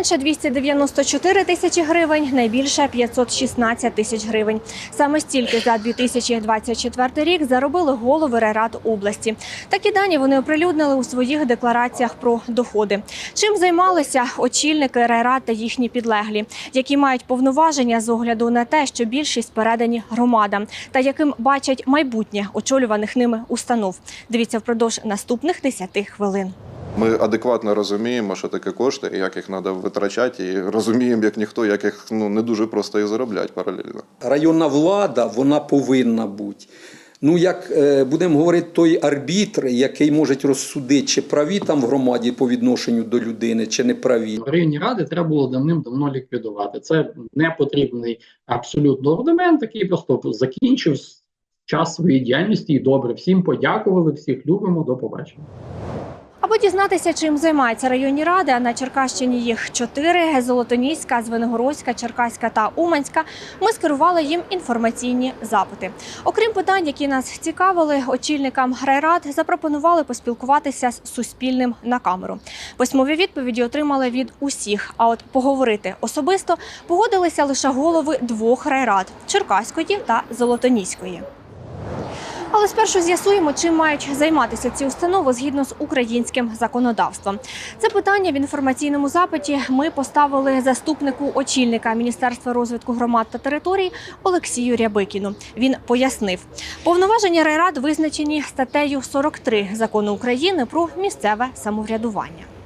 Найменше 294 тисячі гривень, найбільше 516 тисяч гривень. Саме стільки за 2024 рік заробили голови райрад області. Такі дані вони оприлюднили у своїх деклараціях про доходи. Чим займалися очільники райрад та їхні підлеглі, які мають повноваження з огляду на те, що більшість передані громадам, та яким бачать майбутнє очолюваних ними установ. Дивіться впродовж наступних 10 хвилин. Ми адекватно розуміємо, що таке кошти і як їх треба витрачати, і розуміємо, як ніхто, як їх ну не дуже просто і заробляти паралельно. районна влада вона повинна бути. Ну, як е, будемо говорити, той арбітр, який може розсудити, чи праві там в громаді по відношенню до людини, чи не праві. Районні ради треба було давним-давно ліквідувати. Це не потрібний абсолютно орнамент, який просто закінчив час своєї діяльності. І добре, всім подякували, всіх любимо. До побачення. Аби дізнатися, чим займаються районні ради, а на Черкащині їх чотири: Золотоніська, Звенигородська, Черкаська та Уманська. Ми скерували їм інформаційні запити. Окрім питань, які нас цікавили, очільникам райрад запропонували поспілкуватися з суспільним на камеру. Письмові відповіді отримали від усіх. А от поговорити особисто погодилися лише голови двох райрад Черкаської та Золотоніської. Але спершу з'ясуємо, чим мають займатися ці установи згідно з українським законодавством. Це питання в інформаційному запиті ми поставили заступнику очільника Міністерства розвитку громад та територій Олексію Рябикіну. Він пояснив, повноваження райрад визначені статтею 43 закону України про місцеве самоврядування.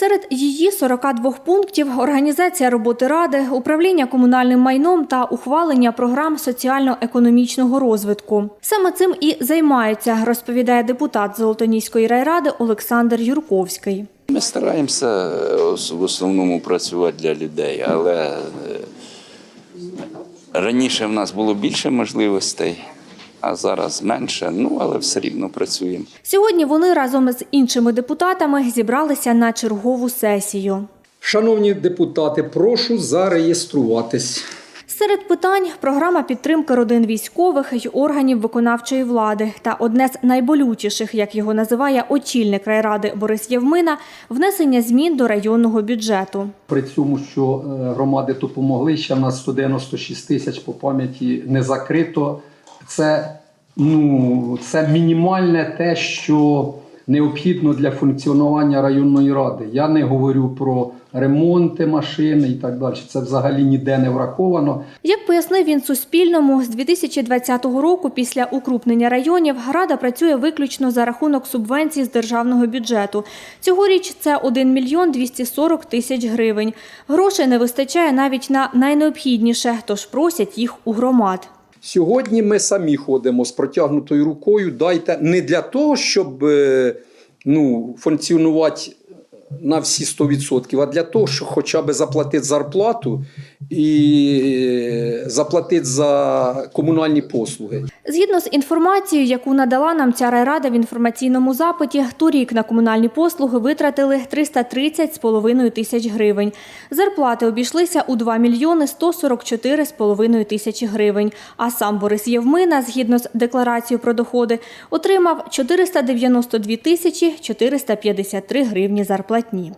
Серед її 42 пунктів організація роботи ради, управління комунальним майном та ухвалення програм соціально-економічного розвитку. Саме цим і займаються, розповідає депутат Золотоніської райради Олександр Юрковський. Ми стараємося е, в основному працювати для людей, але е, раніше в нас було більше можливостей, а зараз менше. Ну але все рівно працюємо. Сьогодні вони разом з іншими депутатами зібралися на чергову сесію. Шановні депутати, прошу зареєструватись. Серед питань програма підтримки родин військових й органів виконавчої влади та одне з найболючіших, як його називає очільник райради Борис Євмина, внесення змін до районного бюджету. При цьому, що е, громади допомогли, ще в нас 196 тисяч по пам'яті не закрито. Це, ну, це мінімальне те, що необхідно для функціонування районної ради. Я не говорю про ремонти машини і так далі. Це взагалі ніде не враховано. Як пояснив він Суспільному, з 2020 року після укрупнення районів Рада працює виключно за рахунок субвенцій з державного бюджету. Цьогоріч це 1 мільйон 240 тисяч гривень. Грошей не вистачає навіть на найнеобхідніше, тож просять їх у громад. Сьогодні ми самі ходимо з протягнутою рукою. Дайте не для того, щоб е, ну, функціонувати на всі 100%, а для того, щоб хоча б заплатити зарплату і е, заплатити за комунальні послуги. Згідно з інформацією, яку надала нам ця райрада в інформаційному запиті, торік на комунальні послуги витратили 330,5 тисяч гривень. Зарплати обійшлися у 2 мільйони 144,5 тисячі гривень. А сам Борис Євмина, згідно з декларацією про доходи, отримав 492 тисячі 453 гривні зарплатні.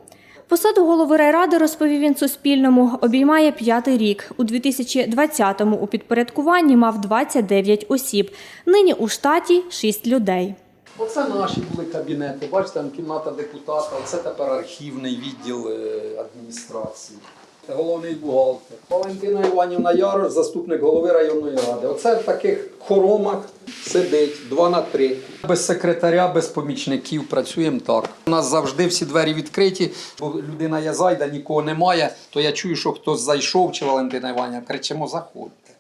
Посаду голови райради, розповів він Суспільному, обіймає п'ятий рік. У 2020-му у підпорядкуванні мав 29 осіб. Нині у штаті 6 людей. Оце наші були кабінети. Бачите, там кімната депутата, Це тепер архівний відділ е, адміністрації. Це головний бухгалтер. Валентина Іванівна Ярош, заступник голови районної ради. Оце в таких хоромах сидить два на три. Без секретаря, без помічників працюємо так. У нас завжди всі двері відкриті, бо людина я зайде, нікого немає, то я чую, що хтось зайшов, чи Валентина Іванівна, кричимо, заходьте.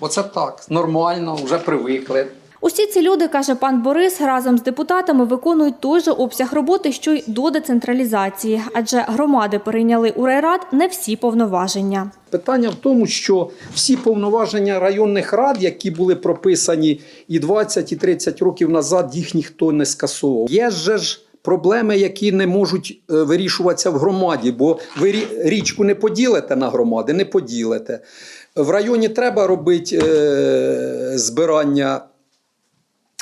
Бо це так, нормально, вже привикли. Усі ці люди, каже пан Борис, разом з депутатами виконують той же обсяг роботи, що й до децентралізації, адже громади перейняли у райрад не всі повноваження. Питання в тому, що всі повноваження районних рад, які були прописані і 20, і 30 років назад, їх ніхто не скасовував. Є же ж проблеми, які не можуть е, вирішуватися в громаді, бо ви річку не поділите на громади, не поділите. В районі треба робити е, збирання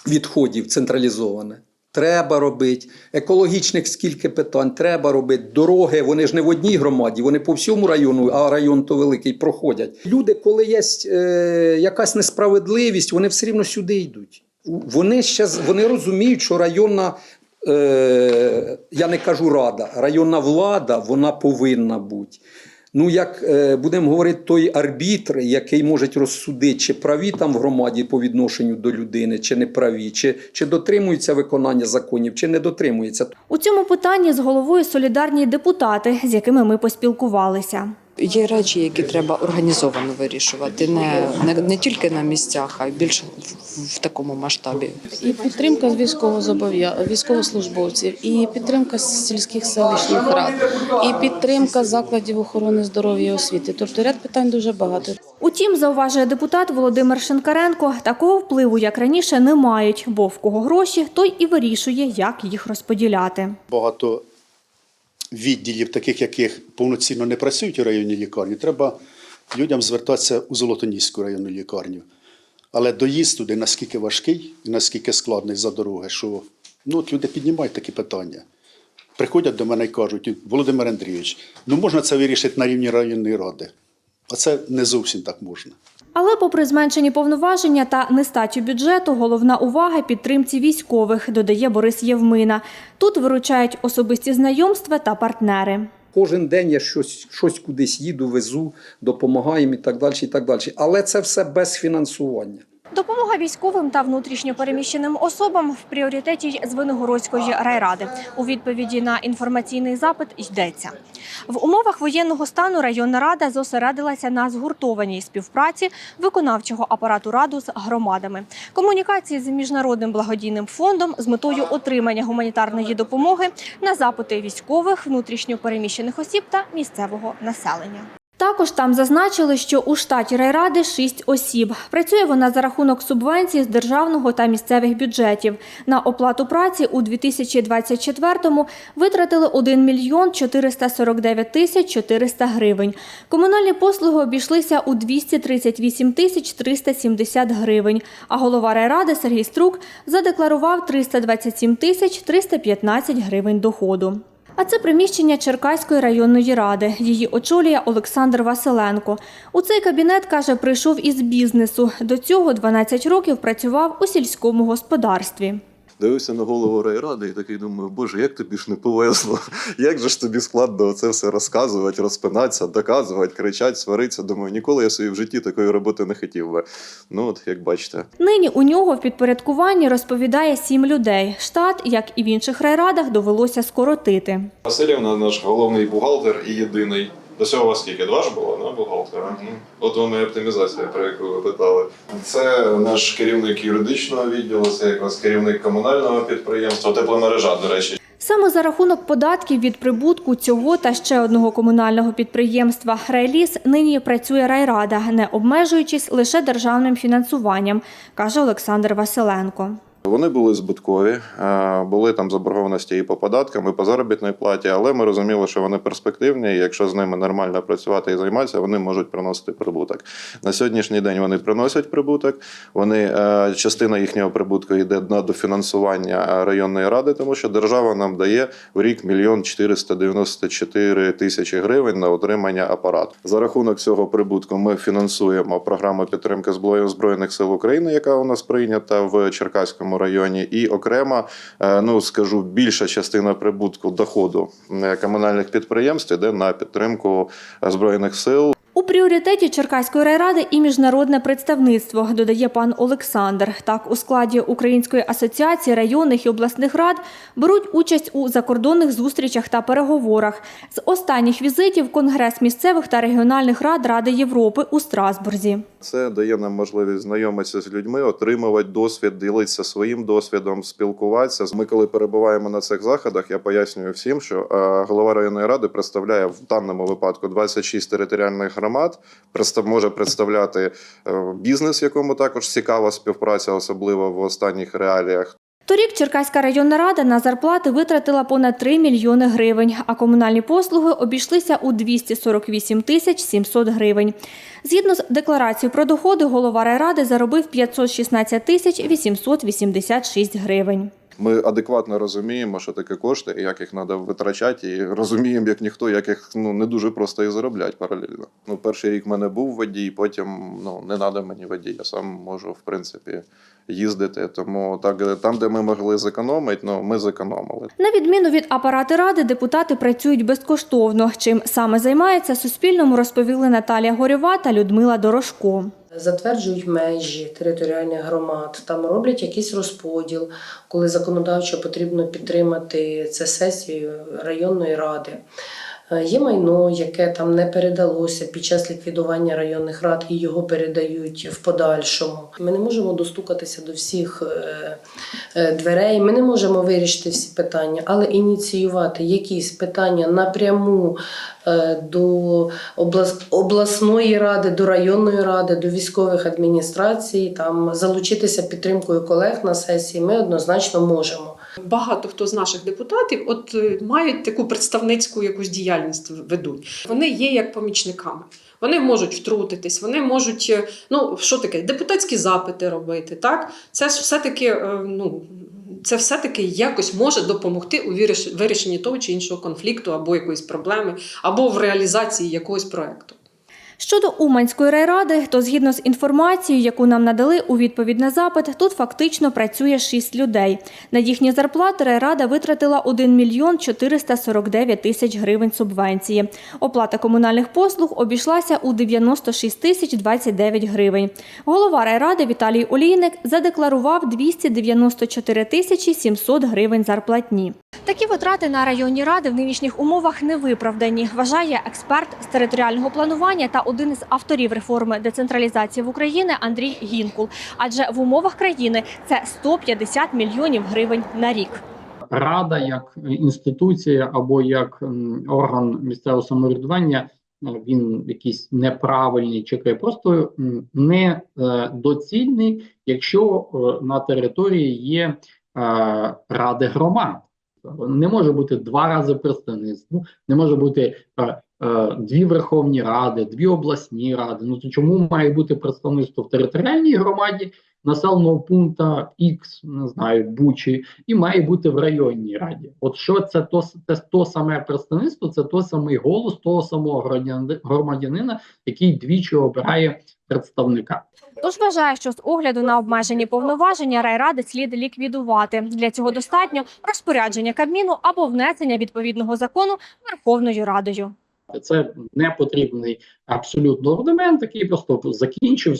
відходів централізоване. Треба робити. Екологічних скільки питань, треба робити. Дороги, вони ж не в одній громаді, вони по всьому району, а район то великий, проходять. Люди, коли є е, якась несправедливість, вони все рівно сюди йдуть. Вони ще вони розуміють, що районна, е, я не кажу рада, районна влада вона повинна бути. Ну, як е, будемо говорити, той арбітр, який може розсудити, чи праві там в громаді по відношенню до людини, чи не праві, чи, чи дотримуються виконання законів, чи не дотримується У цьому питанні з головою солідарні депутати, з якими ми поспілкувалися. Є речі, які треба організовано вирішувати, не, не, не тільки на місцях, а й більше в, в такому масштабі. І підтримка з військовослужбовців, і підтримка сільських селищних рад, і підтримка закладів охорони здоров'я і освіти. Тобто ряд питань дуже багато. Утім, зауважує депутат Володимир Шинкаренко, такого впливу, як раніше, не мають, бо в кого гроші, той і вирішує, як їх розподіляти. багато відділів, таких яких повноцінно не працюють у районній лікарні, треба людям звертатися у Золотоніську районну лікарню. Але доїзд туди наскільки важкий і наскільки складний за дороги, що ну, от люди піднімають такі питання. Приходять до мене і кажуть, Володимир Андрійович, ну можна це вирішити на рівні районної ради. А це не зовсім так можна. Але, попри зменшені повноваження та нестачу бюджету, головна увага підтримці військових, додає Борис Євмина. Тут виручають особисті знайомства та партнери. Кожен день я щось, щось кудись їду, везу, допомагаємо і так далі. І так далі. Але це все без фінансування. Допомога військовим та внутрішньопереміщеним особам в пріоритеті Звенигородської райради. У відповіді на інформаційний запит йдеться. В умовах воєнного стану районна рада зосередилася на згуртованій співпраці виконавчого апарату раду з громадами, комунікації з міжнародним благодійним фондом з метою отримання гуманітарної допомоги на запити військових, внутрішньопереміщених осіб та місцевого населення. Також там зазначили, що у штаті райради шість осіб. Працює вона за рахунок субвенцій з державного та місцевих бюджетів. На оплату праці у 2024-му витратили 1 мільйон 449 тисяч 400 гривень. Комунальні послуги обійшлися у 238 тисяч 370 гривень. А голова райради Сергій Струк задекларував 327 тисяч 315 гривень доходу. А це приміщення Черкаської районної ради. Її очолює Олександр Василенко. У цей кабінет, каже, прийшов із бізнесу. До цього 12 років працював у сільському господарстві. Дивився на голову райради і такий думаю, боже, як тобі ж не повезло. Як же ж тобі складно це все розказувати, розпинатися, доказувати, кричати, сваритися. Думаю, ніколи я собі в житті такої роботи не хотів би. Ну от як бачите. Нині у нього в підпорядкуванні розповідає сім людей. Штат, як і в інших райрадах, довелося скоротити. Васильівна наш головний бухгалтер і єдиний. До цього у вас скільки? Два ж було, на бухгалтера? Ну, От вам і оптимізація, про яку ви питали. Це наш керівник юридичного відділу, це якраз керівник комунального підприємства, тепломережа, до речі. Саме за рахунок податків від прибутку цього та ще одного комунального підприємства «Райліс» нині працює райрада, не обмежуючись лише державним фінансуванням, каже Олександр Василенко. Вони були збиткові, е, були там заборгованості і по податкам, і по заробітній платі, але ми розуміли, що вони перспективні, і якщо з ними нормально працювати і займатися, вони можуть приносити прибуток. На сьогоднішній день вони приносять прибуток. Вони е, частина їхнього прибутку йде на дофінансування районної ради, тому що держава нам дає в рік мільйон 494 тисячі гривень на утримання апарату. За рахунок цього прибутку ми фінансуємо програму підтримки збройних сил України, яка у нас прийнята в Черкаському районі, і окремо, е, ну скажу, більша частина прибутку доходу е, комунальних підприємств йде на підтримку збройних сил. У пріоритеті Черкаської райради і міжнародне представництво, додає пан Олександр. Так, у складі Української асоціації районних і обласних рад беруть участь у закордонних зустрічах та переговорах. З останніх візитів Конгрес місцевих та регіональних рад Ради Європи у Страсбурзі. Це дає нам можливість знайомитися з людьми, отримувати досвід, ділитися своїм досвідом, спілкуватися. Ми, коли перебуваємо на цих заходах, я пояснюю всім, що е, голова районної ради представляє в даному випадку 26 територіальних громад, представ- може представляти е, бізнес, якому також цікава співпраця, особливо в останніх реаліях. Торік Черкаська районна рада на зарплати витратила понад 3 мільйони гривень, а комунальні послуги обійшлися у 248 тисяч 700 гривень. Згідно з декларацією про доходи, голова райради заробив 516 тисяч 886 гривень. Ми адекватно розуміємо, що таке кошти, і як їх треба витрачати, і розуміємо, як ніхто, як їх ну не дуже просто і заробляти паралельно. Ну, перший рік в мене був водій, потім ну не треба мені водій. Я сам можу, в принципі, їздити. Тому так там, де ми могли зекономити, ну ми зекономили. На відміну від апарати ради, депутати працюють безкоштовно. Чим саме займається Суспільному, розповіли Наталія Горьова та Людмила Дорошко. Затверджують межі територіальних громад, там роблять якийсь розподіл, коли законодавчо потрібно підтримати це сесію районної ради. Е, Є майно, яке там не передалося під час ліквідування районних рад і його передають в подальшому. Ми не можемо достукатися до всіх е, е, дверей, ми не можемо вирішити всі питання, але ініціювати якісь питання напряму до облас- обласної ради, до районної ради, до військових адміністрацій, там залучитися підтримкою колег на сесії, ми однозначно можемо. Багато хто з наших депутатів от е, мають таку представницьку якусь діяльність ведуть. Вони є як помічниками. Вони можуть втрутитись, вони можуть, е, ну що таке, депутатські запити робити. Так, це ж все-таки, е, ну це все-таки якось може допомогти у вирішенні того чи іншого конфлікту або якоїсь проблеми, або в реалізації якогось проекту. Щодо Уманської райради, то згідно з інформацією, яку нам надали у відповідь на запит, тут фактично працює 6 людей. На їхні зарплати райрада витратила 1 мільйон 449 тисяч гривень субвенції. Оплата комунальних послуг обійшлася у 96 тисяч 29 гривень. Голова райради Віталій Олійник задекларував 294 тисячі 700 гривень зарплатні. Такі витрати на районні ради в нинішніх умовах не виправдані, вважає експерт з територіального планування та один із авторів реформи децентралізації в Україні Андрій Гінкул. Адже в умовах країни це 150 мільйонів гривень на рік. Рада як інституція або як орган місцевого самоврядування, е, він якийсь неправильний який, просто м, не е, якщо е, на території є ради громад. Не може бути два рази представництво, не може бути е, е, дві верховні ради, дві обласні ради. Ну то чому має бути представництво в територіальній громаді населеного пункту X, не знаю, Бучі, і має бути в районній раді. От що це то, це то саме представництво, це той самий голос того самого громадянина, який двічі обирає представника. Тож вважає, що з огляду на обмежені повноваження райради слід ліквідувати. Для цього достатньо розпорядження Кабміну або внесення відповідного закону Верховною Радою. Це не потрібний абсолютно орнамент, який просто закінчив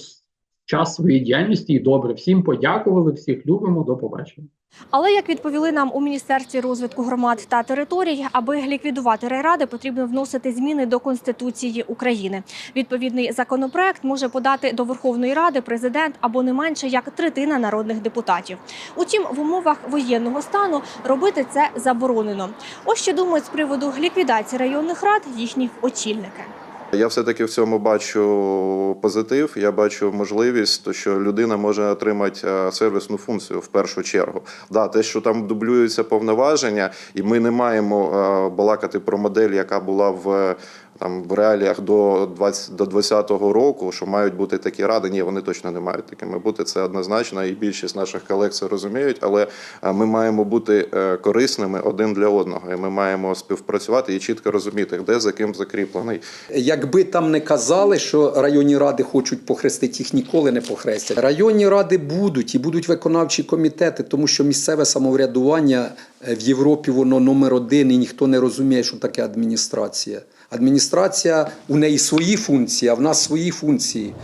час своєї діяльності і добре. Всім подякували, всіх любимо. До побачення. Але як відповіли нам у міністерстві розвитку громад та територій, аби ліквідувати райради, потрібно вносити зміни до конституції України. Відповідний законопроект може подати до Верховної Ради президент або не менше як третина народних депутатів. Утім, в умовах воєнного стану робити це заборонено. Ось що думають з приводу ліквідації районних рад їхні очільники. Я все-таки в цьому бачу позитив. Я бачу можливість, то що людина може отримати е, сервісну функцію в першу чергу. Да, те, що там дублюються повноваження, і ми не маємо е, балакати про модель, яка була в. Там в реаліях до 20, до 20-го року, що мають бути такі ради. Ні, вони точно не мають такими бути. Це однозначно, і більшість наших колег це розуміють. Але е, ми маємо бути е, корисними один для одного. І ми маємо співпрацювати і чітко розуміти, де за ким закріплений. Якби там не казали, що районні ради хочуть похрестити, їх ніколи не похрестять. Районні ради будуть і будуть виконавчі комітети, тому що місцеве самоврядування е, в Європі воно номер один, і ніхто не розуміє, що таке адміністрація. Адміністрація у неї свої функції, а в нас свої функції.